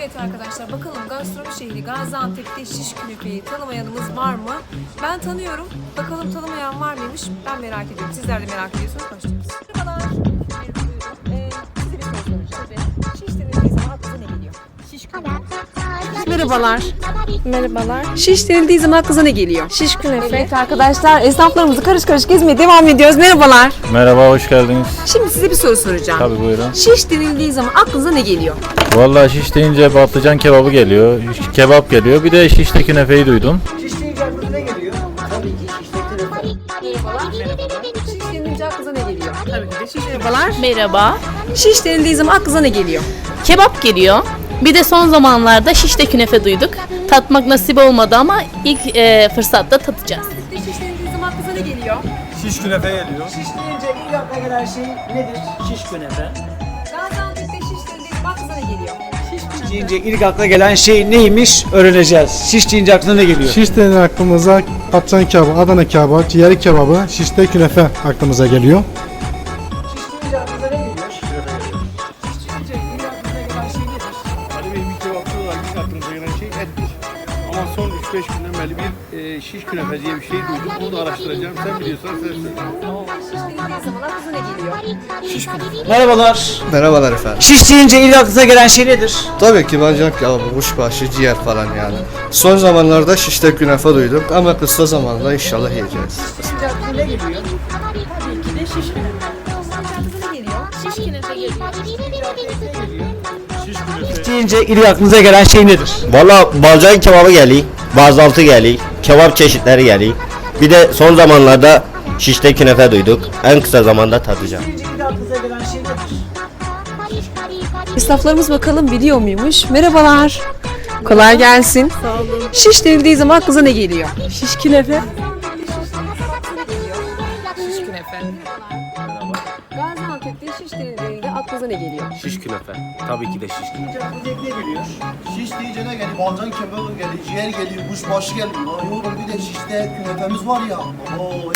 Evet arkadaşlar bakalım gastronomi şehri Gaziantep'te şiş künefeyi tanımayanımız var mı? Ben tanıyorum. Bakalım tanımayan var mıymış? Ben merak ediyorum. Sizler de merak ediyorsunuz. Başlıyoruz. Merhabalar. Merhabalar. Şiş denildiği zaman aklınıza ne geliyor? Şiş künefe. Evet arkadaşlar esnaflarımızı karış karış gezmeye devam ediyoruz. Merhabalar. Merhaba, hoş geldiniz. Şimdi size bir soru soracağım. Tabii buyurun. Şiş denildiği zaman aklınıza ne geliyor? Vallahi şiş deyince patlıcan kebabı geliyor, kebap geliyor. Bir de şişte künefeyi duydum. Şiş deyince aklına ne geliyor? Tabii ki şişte künefe. Şiş denilince aklınıza ne geliyor? Tabii ki de şiş. Merhabalar. Merhaba. Şiş denildiği zaman aklınıza ne geliyor? Kebap geliyor. Bir de son zamanlarda şişte künefe duyduk. Tatmak nasip olmadı ama ilk e, fırsatta tatacağız. Şiş denildiği zaman aklınıza ne geliyor? Şiş künefe geliyor. Şiş deyince ilk akla gelen şey nedir? Şiş künefe. Gaziantep'te şiş denildiği zaman aklınıza ne geliyor? Şiş Deyince ilk akla gelen şey neymiş öğreneceğiz. Şiş deyince aklına ne geliyor? Şiş denince aklımıza patlıcan kebabı, Adana kebabı, ciğer kebabı, şişte künefe aklımıza geliyor. Aklımıza gelen şey ettir. Ama son 3-5 günden beri bir e, şiş künefe diye bir şey duydum. Onu da araştıracağım. Sen biliyorsan sen söyle. Şiş aklınıza geliyor? Merhabalar. Merhabalar efendim. Şiş deyince ilk aklına gelen şey nedir? Tabii ki bancak kebabı, kuşbaşı, ciğer falan yani. Son zamanlarda şişte künefe duydum ama kısa zamanda inşallah yiyeceğiz. Deyince aklına geliyor? Şiş deyince ilk aklınıza gelen şey nedir? Valla balcan kebabı geliyor, bazaltı geliyor, kebap çeşitleri geliyor. Bir de son zamanlarda şişte künefe duyduk. En kısa zamanda tadacağım. Gelen şey nedir? Esnaflarımız bakalım biliyor muymuş? Merhabalar. Kolay gelsin. Sağ olun. Şiş denildiği zaman aklınıza ne geliyor? Şiş künefe. Şiş künefe. Gaziantep'te şiş denildiğinde aklınıza ne geliyor? Şiş künefe. Tabii ki de şiş künefe. Deyince aklınıza ne geliyor? Şiş deyince ne geliyor? Balcan kebabı geliyor, ciğer geliyor, kuşbaşı geliyor. Lan Oğlum bir de şişte künefemiz var ya. Oo,